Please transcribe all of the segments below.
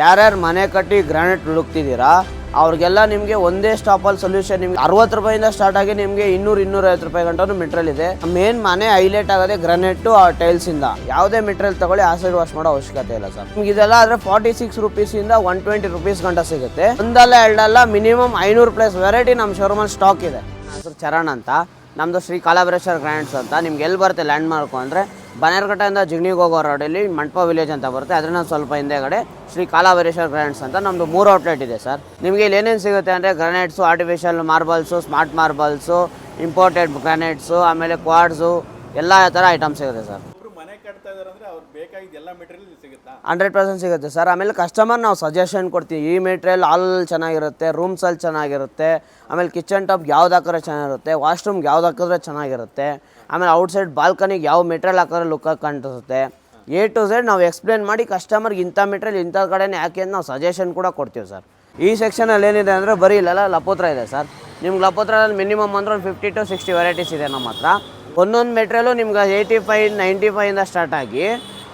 ಯಾರ್ಯಾರು ಮನೆ ಕಟ್ಟಿ ಗ್ರಾನೈಟ್ ಹುಡುಕ್ತಿದ್ದೀರಾ, ಅವ್ರಿಗೆಲ್ಲ ನಿಮಗೆ ಒಂದೇ ಸ್ಟಾಪಲ್ಲಿ ಸೊಲ್ಯೂಷನ್ ನಿಮ್ಗೆ ಅರವತ್ತು ರೂಪಾಯಿಂದ ಸ್ಟಾರ್ಟ್ ಆಗಿ ನಿಮಗೆ ಇನ್ನೂರು ಇನ್ನೂರೈವತ್ತು ರೂಪಾಯಿ ಗಂಟನೂ ಮೆಟೀರಿಯಲ್ ಇದೆ. ಮೇನ್ ಮನೆ ಹೈಲೈಟ್ ಆಗೋದೇ ಗ್ರಾನೈಟು ಆ ಟೈಲ್ಸಿಂದ ಯಾವುದೇ ಮೆಟೀರಿಯಲ್ ತಗೊಳ್ಳಿ ಆಸಿಡ್ ವಾಶ್ ಮಾಡೋ ಅವಶ್ಯಕತೆ ಇಲ್ಲ ಸರ್. ನಿಮ್ಗೆ ಇದೆಲ್ಲ ಆದರೆ ಫಾರ್ಟಿ ಸಿಕ್ಸ್ ರುಪೀಸಿಂದ ಒನ್ ಟ್ವೆಂಟಿ ರುಪೀಸ್ ಗಂಟ ಸಿಗುತ್ತೆ. ಒಂದಲ್ಲ ಎರಡಲ್ಲ ಮಿನಿಮಮ್ ಐನೂರು ಪ್ಲಸ್ ವೆರೈಟಿ ನಮ್ಮ ಶೋರೂಮಲ್ಲಿ ಸ್ಟಾಕ್ ಇದೆ. ಹೆಸರು ಚರಣ್ ಅಂತ. ನಮ್ಮದು ಶ್ರೀ ಕಾಲಾಬರೇಶ್ವರ್ ಗ್ರ್ಯಾಂಡ್ಸ್ ಅಂತ. ನಿಮ್ಗೆ ಎಲ್ಲಿ ಬರುತ್ತೆ ಲ್ಯಾಂಡ್ ಮಾರ್ಕು ಅಂದರೆ ಬನ್ನೇರ್ಘಟ್ಟದಿಂದ ಜಿಗ್ನಿಗೆ ಹೋಗೋ ರೋಡಲ್ಲಿ ಮಂಟಪ ವಿಲೇಜ್ ಅಂತ ಬರುತ್ತೆ. ಅದರಿಂದ ಸ್ವಲ್ಪ ಹಿಂದೆಗಡೆ ಶ್ರೀ ಕಾಲಾವರೇಶ್ವರ ಗ್ರ್ಯಾಂಡ್ಸ್ ಅಂತ ನಮ್ಮದು ಮೂರು ಔಟ್ಲೆಟ್ ಇದೆ ಸರ್. ನಿಮಗೆ ಇಲ್ಲಿ ಏನೇನು ಸಿಗುತ್ತೆ ಅಂದರೆ granites artificial marbles, smart marbles, imported granites ಆಮೇಲೆ ಕ್ವಾಡ್ಸು, ಎಲ್ಲ ಥರ ಐಟಮ್ಸ್ ಸಿಗುತ್ತೆ ಸರ್ ಒಬ್ರು ಮನೆ ಕಟ್ತಾ ಇದಾರೆ ಅಂದ್ರೆ ಅವ್ರಿಗೆ ಬೇಕಾಗಿದ್ದ ಎಲ್ಲ ಮೆಟೀರಿಯಲ್ ಸಿಗುತ್ತಾ ಹಂಡ್ರೆಡ್ ಪರ್ಸೆಂಟ್ ಸಿಗುತ್ತೆ? ಸರ್. ಆಮೇಲೆ ಕಸ್ಟಮರ್ ನಾವು ಸಜೆಷನ್ ಕೊಡ್ತೀವಿ. ಈ ಮೆಟೀರಿಯಲ್ ಆಲ್ ಚೆನ್ನಾಗಿರುತ್ತೆ ರೂಮ್ಸಲ್ಲಿ ಚೆನ್ನಾಗಿರುತ್ತೆ. ಆಮೇಲೆ ಕಿಚನ್ ಟಾಪ್ ಯಾವ್ದು ಹಾಕಿದ್ರೆ ಚೆನ್ನಾಗಿರುತ್ತೆ ವಾಶ್ರೂಮ್ಗೆ ಯಾವ್ದು ಹಾಕಿದ್ರೆ ಚೆನ್ನಾಗಿರುತ್ತೆ. ಆಮೇಲೆ ಔಟ್ಸೈಡ್ ಬಾಲ್ಕನಿಗೆ ಯಾವ ಮೆಟೀರಿಯಲ್ ಹಾಕಿದ್ರೆ ಲುಕ್ಕಾಗಿ ಕಾಣಿಸುತ್ತೆ ಎ ಟು ಝೆಡ್ ನಾವು ಎಕ್ಸ್ಪ್ಲೇನ್ ಮಾಡಿ ಕಸ್ಟಮರ್ಗೆ ಇಂಥ ಮೆಟೀರಿಯಲ್ ಇಂಥ ಕಡೆನೇ ಯಾಕೆ ಅಂತ ನಾವು ಸಜೆಷನ್ ಕೂಡ ಕೊಡ್ತೀವಿ ಸರ್. ಈ ಸೆಕ್ಷನಲ್ಲಿ ಏನಿದೆ ಅಂದರೆ ಬರೀ ಇಲ್ಲೆಲ್ಲ ಲಪೋತ್ರ ಇದೆ ಸರ್. ನಿಮ್ಗೆ ಲಪೋತ್ರದಲ್ಲಿ ಮಿನಿಮಮ್ ಅಂದ್ರೆ ಒಂದು ಫಿಫ್ಟಿ ಟು ಸಿಕ್ಸ್ಟಿ ವೆರೈಟೀಸ್ ಇದೆ ನಮ್ಮ ಹತ್ರ. ಒಂದೊಂದು ಮೆಟೀರಿಯಲು ನಿಮ್ಗೆ ಏಯ್ಟಿ ಫೈವ್ ನೈಂಟಿ ಫೈವಿಂದ ಸ್ಟಾರ್ಟ್ ಆಗಿ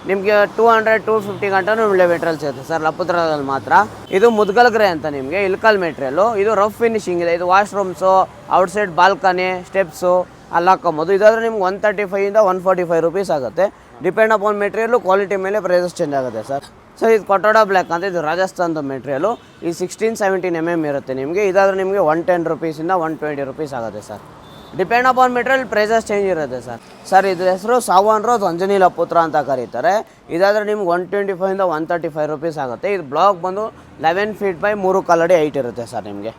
ನಿಮಗೆ ಟೂ ಹಂಡ್ರೆಡ್ ಟೂ ಫಿಫ್ಟಿ ಗಂಟನೂ ಒಳ್ಳೆ ಮೆಟೀರಿಯಲ್ ಸಿಗುತ್ತೆ ಸರ್ ಲಪುತ್ರದಲ್ಲಿ ಮಾತ್ರ. ಇದು ಮುದ್ಗಲ್ಗ್ರೆ ಅಂತ ನಿಮಗೆ, ಇಲ್ಕಲ್ ಮೆಟ್ರಿಯಲ್ಲು ಇದು ರಫ್ ಫಿನಿಶಿಂಗ್ ಇದೆ. ಇದು ವಾಶ್ರೂಮ್ಸು ಔಟ್ಸೈಡ್ ಬಾಲ್ಕನಿ ಸ್ಟೆಪ್ಸು ಅಲ್ಲಿ ಹಾಕೊಬೋದು ಇದಾದರೆ ನಿಮ್ಗೆ ಒನ್ ತರ್ಟಿ ಫೈವಿಂದ ಒನ್ ಫಾರ್ಟಿ ಫೈವ್ ರುಪೀಸ್ ಆಗುತ್ತೆ. ಡಿಪೆಂಡ್ ಅಪಾನ್ ಮೆಟೀರಿಯಲ್ಲು ಕ್ವಾಲಿಟಿ ಮೇಲೆ ಪ್ರೈಸಸ್ ಚೇಂಜ್ ಆಗುತ್ತೆ ಸರ್ ಸರ್ ಇದು ಕೊಟೋಡ ಬ್ಲ್ಯಾಕ್ ಅಂತ, ಇದು ರಾಜಸ್ಥಾನದ ಮೆಟೀರಿಯಲು ಈ ಸಿಕ್ಸ್ಟೀನ್ ಸೆವೆಂಟೀನ್ ಎಂ ಎಂ ಇರುತ್ತೆ ನಿಮಗೆ. ಇದಾದರೆ ನಿಮಗೆ ಒನ್ ಟೆನ್ ರುಪೀಸಿಂದ ಒನ್ ಟ್ವೆಂಟಿ ರುಪೀಸ್ ಆಗುತ್ತೆ sir depend upon material prices change ಇರುತ್ತೆ ಸರ್. ಸರ್, ಇದ್ರ ಹೆಸರು ಸಾವನ್ ರೋಸ್ ಅಂಜನಿ ಲಪುತ್ರ ಅಂತ ಕರೀತಾರೆ. ಇದಾದರೆ ನಿಮ್ಗೆ ಒನ್ ಟ್ವೆಂಟಿ ಫೈವಿಂದ ಒನ್ ತರ್ಟಿ ಫೈವ್ ರುಪೀಸ್ ಆಗುತ್ತೆ. ಇದು ಬ್ಲಾಕ್ ಬಂದು ಲೆವೆನ್ ಫೀಟ್ ಬೈ ಮೂರು ಕಲ್ಲಡಿ ಹೈಟ್ ಇರುತ್ತೆ ಸರ್ ನಿಮಗೆ.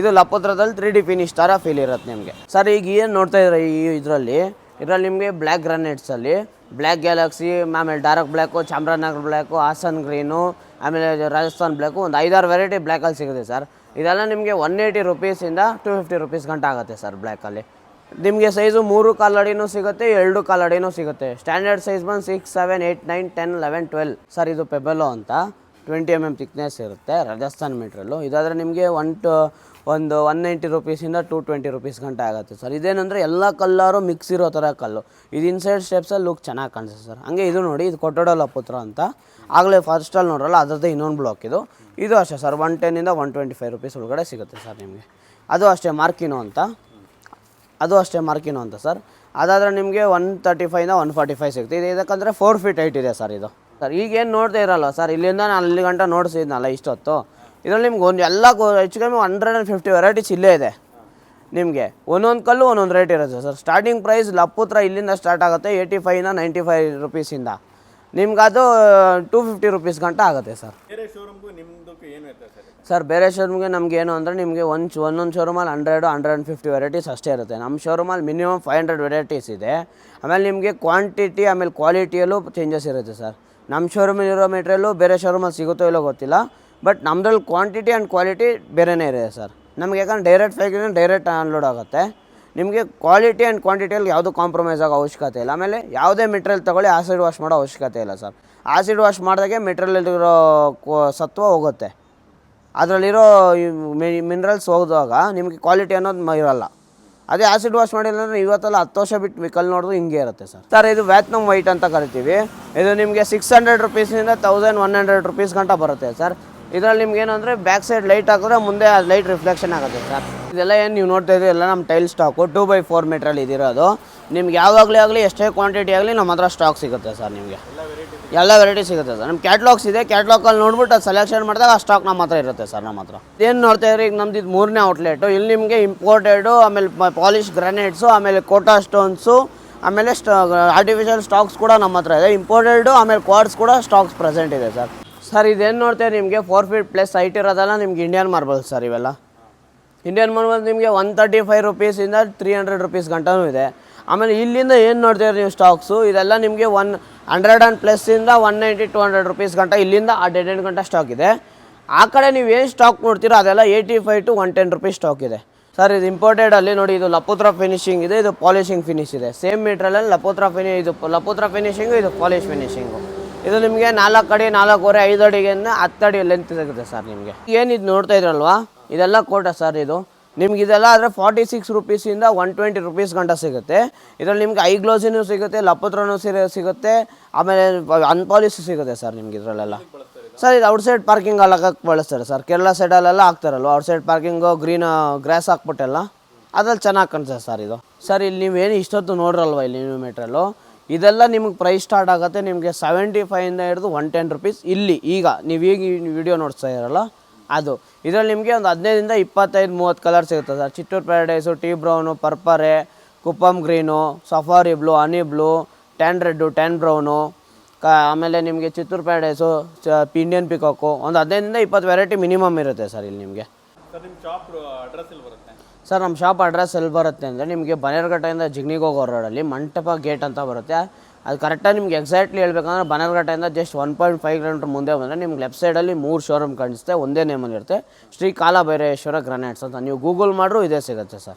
ಇದು ಲಪುತ್ರದಲ್ಲಿ ತ್ರೀ ಡಿ ಫಿನಿಶ್ ಥರ ಫೀಲ್ ಇರುತ್ತೆ ನಿಮಗೆ. ಸರ್, ಈಗ ಏನು ನೋಡ್ತಾ ಇದ್ರೆ ಈ ಇದರಲ್ಲಿ? ಇದರಲ್ಲಿ ನಿಮಗೆ ಬ್ಲ್ಯಾಕ್ ಗ್ರಾನೈಟ್ಸಲ್ಲಿ ಬ್ಲ್ಯಾಕ್ ಗ್ಯಾಲಕ್ಸಿ ಆಮೇಲೆ dark black Chamarajanagar black Hassan green ಆಮೇಲೆ ರಾಜಸ್ಥಾನ್ ಬ್ಲ್ಯಾಕು ಒಂದು ಐದಾರು ವೆರೈಟಿ ಬ್ಲ್ಯಾಕಲ್ಲಿ ಸಿಗುತ್ತೆ ಸರ್. ಇದೆಲ್ಲ ನಿಮಗೆ ಒನ್ ಏಯ್ಟಿ ರುಪೀಸಿಂದ ಟು ಫಿಫ್ಟಿ ರುಪೀಸ್ ಗಂಟೆ ಆಗುತ್ತೆ ಸರ್ ಬ್ಲ್ಯಾಕಲ್ಲಿ ನಿಮಗೆ ಸೈಜು ಮೂರು ಕಾಲಡಿನೂ ಸಿಗುತ್ತೆ, ಎರಡು ಕಾಲಡಿನೂ ಸಿಗುತ್ತೆ. ಸ್ಟ್ಯಾಂಡರ್ಡ್ ಸೈಜ್ ಬಂದು six seven eight nine ten eleven twelve sir ಇದು ಪೆಬೆಲೋ ಅಂತ. ಟ್ವೆಂಟಿ ಎಂ ಎಂ ತಿಕ್ನೆಸ್ ಇರುತ್ತೆ ರಾಜಸ್ಥಾನ್ ಮೀಟ್ರಲ್ಲು ಇದಾದರೆ ನಿಮಗೆ ಒನ್ ಟು ಒಂದು ಒನ್ ನೈಂಟಿ ರುಪೀಸಿಂದ ಟು ಟ್ವೆಂಟಿ ರುಪೀಸ್ ಗಂಟೆ ಆಗುತ್ತೆ ಸರ್ ಇದೇನಂದರೆ ಎಲ್ಲ ಕಲ್ಲರು ಮಿಕ್ಸ್ ಇರೋ ಥರ ಕಲ್ಲು. ಇದು ಇನ್ಸೈಡ್ ಸ್ಟೆಪ್ಸಲ್ಲಿ ಲುಕ್ ಚೆನ್ನಾಗಿ ಕಾಣಿಸುತ್ತೆ ಸರ್ ಹಂಗೆ ಇದು ನೋಡಿ, ಇದು ಕೊಟ್ಟೋಡಲ್ಲ ಪುತ್ರ ಅಂತ. ಆಗಲೇ ಫಸ್ಟಲ್ಲಿ ನೋಡ್ರಲ್ಲ, ಅದರದ್ದೇ ಇನ್ನೊಂದು ಬ್ಲಾಕ್ ಇದು. ಇದು ಅಷ್ಟೇ ಸರ್ ಒನ್ ಟೆನ್ನಿಂದ ಒನ್ ಟ್ವೆಂಟಿ ಫೈವ್ ರುಪೀಸ್ ಒಳಗಡೆ ಸಿಗುತ್ತೆ ಸರ್ ನಿಮಗೆ. ಅದು ಅಷ್ಟೇ ಮಾರ್ಕಿನೋ ಅಂತ. ಅದು ಅಷ್ಟೇ ಮಾರ್ಕಿನೋ ಅಂತ ಸರ್ ಅದಾದರೆ ನಿಮಗೆ ಒನ್ ತರ್ಟಿ ಫೈವ್ನ ಒನ್ ಫಾರ್ಟಿ ಫೈವ್ ಸಿಗುತ್ತೆ. ಇದು ಇದಕ್ಕಂದರೆ ಫೋರ್ ಫೀಟ್ ಹೈಟ್ ಇದೆ ಸರ್ ಇದು. ಸರ್ ಈಗೇನು ನೋಡ್ತಾ ಇರಲ್ಲ ಸರ್ ಇಲ್ಲಿಂದ ನಾನು ಅಲ್ಲಿ ಗಂಟ ನೋಡಿಸಿದ್ನಲ್ಲ ಇಷ್ಟೊತ್ತು, ಇದರಲ್ಲಿ ನಿಮ್ಗೆ ಒಂದು ಎಲ್ಲ ಹೆಚ್ಚು ಕಮ್ಮಿ ಹಂಡ್ರೆಡ್ ಆ್ಯಂಡ್ ಫಿಫ್ಟಿ ವೆರೈಟೀಸ್ ಇಲ್ಲೇ ಇದೆ ನಿಮಗೆ. ಒಂದೊಂದು ಕಲ್ಲು ಒಂದೊಂದು ರೇಟ್ ಇರುತ್ತೆ ಸರ್ ಸ್ಟಾರ್ಟಿಂಗ್ ಪ್ರೈಸ್ ಲಪ್ಪುತ್ರ ಇಲ್ಲಿಂದ ಸ್ಟಾರ್ಟ್ ಆಗುತ್ತೆ ಏಯ್ಟಿ ಫೈವ್ನ ನೈಂಟಿ ಫೈವ್ ರುಪೀಸಿಂದ ನಿಮ್ಗೆ ಅದು ಟೂ ಫಿಫ್ಟಿ ರುಪೀಸ್ ಗಂಟ ಆಗುತ್ತೆ ಸರ್. ಬೇರೆ ಶೋರೂಮ್ಗೂ ನಿಮ್ದಕ್ಕೂ ಏನು ವ್ಯತ್ಯಾಸ ಇದೆ? ಸರ್ ಬೇರೆ ಶೋರೂಮ್ಗೆ ನಮ್ಗೆ ಏನು ಅಂದರೆ ನಿಮಗೆ ಒಂದು ಒಂದೊಂದು ಶೋರೂಮಲ್ಲಿ hundred hundred and fifty varieties ಅಷ್ಟೇ ಇರುತ್ತೆ. ನಮ್ಮ ಶೋರೂಮಲ್ಲಿ ಮಿನಿಮಮ್ ಫೈವ್ ಹಂಡ್ರೆಡ್ ವೆರೈಟೀಸ್ ಇದೆ. ಆಮೇಲೆ ನಿಮಗೆ ಕ್ವಾಂಟಿಟಿ ಆಮೇಲೆ ಕ್ವಾಲಿಟಿಯಲ್ಲೂ ಚೇಂಜಸ್ ಇರುತ್ತೆ ಸರ್. ನಮ್ಮ ಶೋರೂಮಲ್ಲಿ ಇರೋ ಮೆಟೀರಿಯಲ್ಲು ಬೇರೆ ಶೋರೂಮಲ್ಲಿ ಸಿಗುತ್ತೋ ಇಲ್ಲೋ ಗೊತ್ತಿಲ್ಲ. ಬಟ್ ನಮ್ಮದ್ರಲ್ಲಿ ಕ್ವಾಂಟಿಟಿ ಆ್ಯಂಡ್ ಕ್ವಾಲಿಟಿ ಬೇರೆನೇ ಇದೆ ಸರ್. ನಮಗೆ ಯಾಕಂದ್ರೆ ಡೈರೆಕ್ಟ್ ಫ್ಯಾಕ್ಟ್ರಿನ ಡೈರೆಕ್ಟ್ ಅನ್ಲೋಡ್ ಆಗುತ್ತೆ. ನಿಮಗೆ ಕ್ವಾಲಿಟಿ ಆ್ಯಂಡ್ ಕ್ವಾಂಟಿಟಿಯಲ್ಲಿ ಯಾವುದೂ ಕಾಂಪ್ರಮೈಸ್ ಆಗೋ ಅವಶ್ಯಕತೆ ಇಲ್ಲ. ಆಮೇಲೆ ಯಾವುದೇ ಮೆಟೀರಿಯಲ್ ತಗೊಳ್ಳಿ ಆಸಿಡ್ ವಾಶ್ ಮಾಡೋ ಅವಶ್ಯಕತೆ ಇಲ್ಲ ಸರ್. ಆಸಿಡ್ ವಾಶ್ ಮಾಡಿದಾಗೆ ಮೆಟೀರಿಯಲ್ಲಿರೋ ಸತ್ವ ಹೋಗುತ್ತೆ. ಅದರಲ್ಲಿರೋ ಮಿನರಲ್ಸ್ ಹೋದಾಗ ನಿಮಗೆ ಕ್ವಾಲಿಟಿ ಅನ್ನೋದು ಇರೋಲ್ಲ. ಅದೇ ಆಸಿಡ್ ವಾಶ್ ಮಾಡಿಲ್ಲ ಅಂದರೆ ಇವತ್ತೆಲ್ಲ ಹತ್ತು ವರ್ಷ ಬಿಟ್ಟು ವಿಕಲ್ ನೋಡೋದು ಹಿಂಗೆ ಇರುತ್ತೆ ಸರ್. ಸರ್, ಇದು ವ್ಯಾತ್ನಮ್ ವೈಟ್ ಅಂತ ಕರಿತೀವಿ. ಇದು ನಿಮಗೆ ಸಿಕ್ಸ್ ಹಂಡ್ರೆಡ್ ರುಪೀಸಿಂದ ತೌಸಂಡ್ ಒನ್ ಹಂಡ್ರೆಡ್ ರುಪೀಸ್ ಗಂಟ ಬರುತ್ತೆ ಸರ್. ಇದರಲ್ಲಿ ನಿಮ್ಗೆ ಏನು ಅಂದರೆ ಬ್ಯಾಕ್ ಸೈಡ್ ಲೈಟ್ ಹಾಕಿದ್ರೆ ಮುಂದೆ ಆ ಲೈಟ್ ರಿಫ್ಲೆಕ್ಷನ್ ಆಗುತ್ತೆ ಸರ್ ಇದೆಲ್ಲ ಏನು ನೀವು ನೋಡ್ತಾ ಇದ್ದೀರಿ ಎಲ್ಲ ನಮ್ಮ tile stock two by four ಮೀಟ್ರಲ್ಲಿ ಇದಿರೋದು. ನಿಮ್ಗೆ ಯಾವಾಗಲೇ ಆಗಲಿ, ಎಷ್ಟೇ ಕ್ವಾಂಟಿಟಿ ಆಗಲಿ ನಮ್ಮ ಹತ್ರ ಸ್ಟಾಕ್ ಸಿಗುತ್ತೆ ಸರ್ ನಿಮಗೆ. ಎಲ್ಲ ವೆರೈಟಿ ಸಿಗುತ್ತೆ ಸರ್ ನಮ್ಮ ಕ್ಯಾಟ್ಲಾಗ್ಸ್ ಇದೆ ಕ್ಯಾಟ್ಲಾಗಲ್ಲಿ ನೋಡ್ಬಿಟ್ಟು ಅದು ಸೆಲೆಕ್ಷನ್ ಮಾಡಿದಾಗ ಆ ಸ್ಟಾಕ್ ನಮ್ಮ ಹತ್ರ ಇರುತ್ತೆ ಸರ್ ನಮ್ಮ ಹತ್ರ. ಏನು ನೋಡ್ತಾ ಇದ್ರಿ, ಈಗ ನಮ್ದು ಇದು ಮೂರನೇ ಔಟ್ಲೆಟು ಇಲ್ಲಿ ನಿಮಗೆ ಇಂಪೋರ್ಟೆಡು ಆಮೇಲೆ ಪಾಲಿಶ್ ಗ್ರಾನೈಟ್ಸು ಆಮೇಲೆ ಕೋಟಾ ಸ್ಟೋನ್ಸು ಆಮೇಲೆ ಸ್ಟಾ ಆರ್ಟಿಫಿಷಿಯಲ್ ಸ್ಟಾಕ್ಸ್ ಕೂಡ ನಮ್ಮ ಹತ್ರ ಇದೆ. ಇಂಪೋರ್ಟೆಡು ಆಮೇಲೆ ಕ್ವಾಡ್ಸ್ ಕೂಡ ಸ್ಟಾಕ್ಸ್ ಪ್ರೆಸೆಂಟ್ ಇದೆ ಸರ್ ಸರ್, ಇದೇನು ನೋಡ್ತೇವೆ ನಿಮಗೆ? ಫೋರ್ ಫೀಟ್ ಪ್ಲಸ್ ಹೈಟ್ ಇರೋದಲ್ಲ ನಿಮ್ಗೆ ಇಂಡಿಯನ್ ಮಾರ್ಬಲ್ ಸರ್ ಇವೆಲ್ಲ. ಇಂಡಿಯನ್ ಮಾರ್ಬಲ್ ನಿಮಗೆ ಒನ್ ತರ್ಟಿ ಫೈವ್ ರುಪೀಸಿಂದ ತ್ರೀ ಹಂಡ್ರೆಡ್ ರುಪೀಸ್ ಗಂಟನೂ ಇದೆ. ಆಮೇಲೆ ಇಲ್ಲಿಂದ ಏನು ನೋಡ್ತೀರಿ ನೀವು ಸ್ಟಾಕ್ಸು ಇದೆಲ್ಲ ನಿಮಗೆ one hundred and ಪ್ಲಸ್ಸಿಂದ one ninety two hundred rupees ಗಂಟ ಇಲ್ಲಿಂದ ಆ ಡೆಡ್ ಎಂಡ್ ಗಂಟ ಸ್ಟಾಕ್ ಇದೆ. ಆ ಕಡೆ ನೀವು ಏನು ಸ್ಟಾಕ್ ನೋಡ್ತೀರೋ ಅದೆಲ್ಲ eighty five to one ten rupees stock ಇದೆ. ಸರ್, ಇದು ಇಂಪೋರ್ಟೆಡ್ ಅಲ್ಲಿ ನೋಡಿ, ಇದು ಲಪೋತ್ರ ಫಿನಿಶಿಂಗ್ ಇದೆ, ಇದು ಪಾಲಿಶಿಂಗ್ ಫಿನಿಶ್ ಇದೆ. ಸೇಮ್ ಮೀಟ್ರಲ್ಲಿ ಲಪೋತ್ರ ಫಿನಿ ಇದು ಲಪೋತ್ರ ಫಿನಿಶಿಂಗು ಇದು ಪಾಲಿಶ್ ಫಿನಿಶಿಂಗು ಇದು ನಿಮಗೆ ನಾಲ್ಕು ಅಡಿ, ನಾಲ್ಕೂವರೆ, ಐದು ಅಡಿಗೆ ಹತ್ತು ಅಡಿ ಲೆಂತ್ ಸಿಗುತ್ತೆ ಸರ್ ನಿಮಗೆ. ಏನಿದು ನೋಡ್ತಾ ಇದ್ರಲ್ವಾ? ಇದೆಲ್ಲ ಕೋಟ ಸರ್ ಇದು. ನಿಮ್ಗೆ ಇದೆಲ್ಲ ಆದರೆ ಫಾರ್ಟಿ ಸಿಕ್ಸ್ ರುಪೀಸಿಂದ ಒನ್ ಟ್ವೆಂಟಿ ರುಪೀಸ್ ಗಂಟ ಸಿಗುತ್ತೆ. ಇದರಲ್ಲಿ ನಿಮ್ಗೆ ಐ ಗ್ಲೋಸಿನೂ ಸಿಗುತ್ತೆ, ಲಪತ್ರನೂ ಸಿಗುತ್ತೆ, ಆಮೇಲೆ ಅನ್ಪಾಲಿಶ್ ಸಿಗುತ್ತೆ ಸರ್ ನಿಮ್ಗೆ ಇದರಲ್ಲೆಲ್ಲ. ಸರ್ ಇದು ಔಟ್ಸೈಡ್ ಪಾರ್ಕಿಂಗ್ ಅಲ್ಲಿ ಹಾಕಕ್ಕೆ ಬಳಸ್ತಾರೆ ಸರ್ ಕೇರಳ ಸೈಡಲ್ಲೆಲ್ಲ ಹಾಕ್ತಾರಲ್ವ? ಔಟ್ಸೈಡ್ ಪಾರ್ಕಿಂಗು ಗ್ರೀನ್ ಗ್ರಾಸ್ ಹಾಕ್ಬಿಟ್ಟೆಲ್ಲ. ಅದ್ರಲ್ಲಿ ಚೆನ್ನಾಗಿ ಕಾಣಿಸುತ್ತೆ ಸರ್ ಇದು. ಸರ್ ಇಲ್ಲಿ ನೀವೇನು ಇಷ್ಟೊತ್ತು ನೋಡ್ರಲ್ವ ಇಲ್ಲಿ ನೀವು ಮೆಟ್ರಲ್ಲು ಇದೆಲ್ಲ ನಿಮ್ಗೆ ಪ್ರೈಸ್ ಸ್ಟಾರ್ಟ್ ಆಗುತ್ತೆ, ನಿಮಗೆ ಸೆವೆಂಟಿ ಫೈವಿಂದ ಹಿಡಿದು ಒನ್ ಟೆನ್ ರುಪೀಸ್ ಇಲ್ಲಿ. ಈಗ ನೀವು ಈಗ ವಿಡಿಯೋ ನೋಡ್ತಾ ಇರಲ್ಲ? ಅದು. ಇದರಲ್ಲಿ ನಿಮಗೆ ಒಂದು ಹದಿನೈದಿಂದ ಇಪ್ಪತ್ತೈದು, ಮೂವತ್ತು ಕಲರ್ ಸಿಗುತ್ತೆ sir. Chittoor paradise tea brown ಪರ್ಪರೆ Kuppam green safari blue honey blue tan red tan brown ಕ, ಆಮೇಲೆ ನಿಮಗೆ ಚಿತ್ತೂರು ಪ್ಯಾರಡೈಸು ಚ ಇಂಡಿಯನ್ ಪಿಕಾಕು ಒಂದು ಹದಿನೈದರಿಂದ ಇಪ್ಪತ್ತು ವೆರೈಟಿ ಮಿನಿಮಮ್ ಇರುತ್ತೆ ಸರ್ ಇಲ್ಲಿ ನಿಮಗೆ. ಸರ್, ನಿಮ್ಮ ಶಾಪ್ ಅಡ್ರೆಸ್ ಎಲ್ಲಿ ಬರುತ್ತೆ ಅಂದರೆ ನಿಮಗೆ ಬನೇರ್ಘಟ್ಟೆಯಿಂದ ಜಿಗ್ನಿಗೋಗೋ ರೋಡಲ್ಲಿ ಮಂಟಪ ಗೇಟ್ ಅಂತ ಬರುತ್ತೆ. ಅದು ಕರೆಕ್ಟಾಗಿ ನಿಮ್ಗೆ ಎಕ್ಸಾಕ್ಟ್ಲಿ ಹೇಳ್ಬೇಕಂದ್ರೆ ಬನೇರ್ಘಟ್ಟದಿಂದ just one point five kilometre ಮುಂದೆ ಬಂದರೆ ನಿಮ್ಗೆ ಲೆಫ್ಟ್ ಸೈಡಲ್ಲಿ ಮೂರು ಶೋರೂಮ್ ಕಾಣಿಸುತ್ತೆ, ಒಂದೇ ನೇಮಲ್ಲಿ ಇರುತ್ತೆ. ಶ್ರೀ ಕಾಲಭೈರೇಶ್ವರ ಗ್ರಾನೈಟ್ಸ್ ಅಂತ. ನೀವು ಗೂಗಲ್ ಮಾಡಿದ್ರು ಇದೇ ಸಿಗುತ್ತೆ ಸರ್.